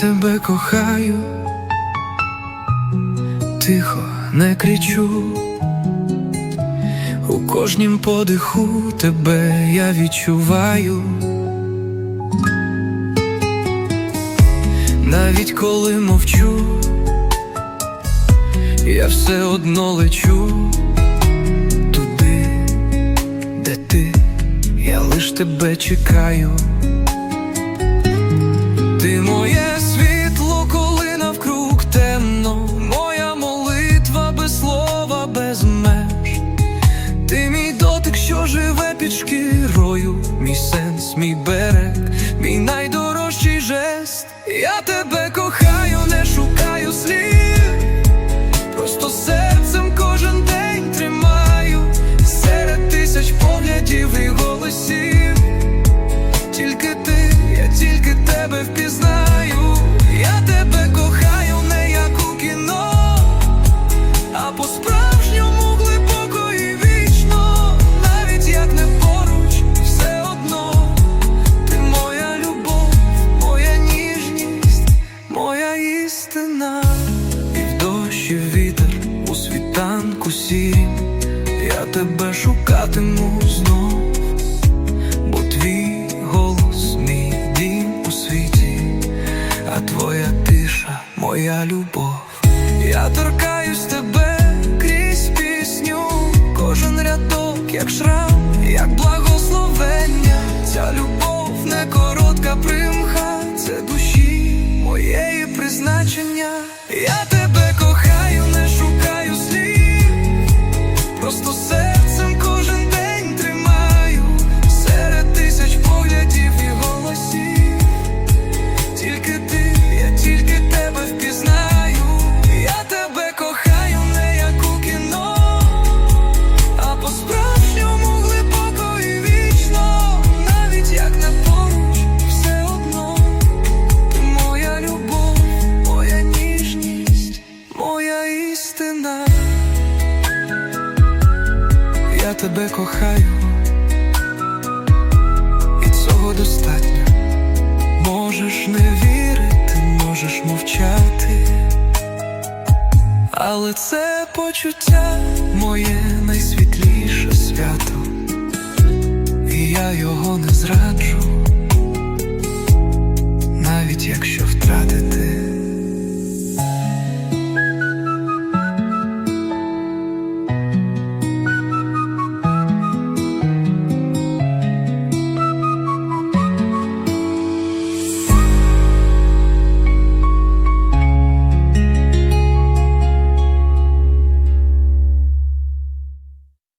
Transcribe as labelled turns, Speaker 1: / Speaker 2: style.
Speaker 1: тебе кохаю, тихо не кричу, у кожнім подиху тебе я відчуваю. Навіть коли мовчу, я все одно лечу туди, де ти, я лиш тебе чекаю. Сенс, мій берег, мій найдорожчий жест. Я тебе тебе шукатиму знов бо твій голос мій дім у світі, а твоя тиша моя любов. Я торкаюсь тебе крізь пісню, кожен рядок, як шрам, як благословення. Ця любов не коротка примха, це душі моєї призначення. Я тебе кохаю, і цього достатньо. Можеш не вірити, можеш мовчати, але це почуття моє найсвітліше свято, і я його не зраджу.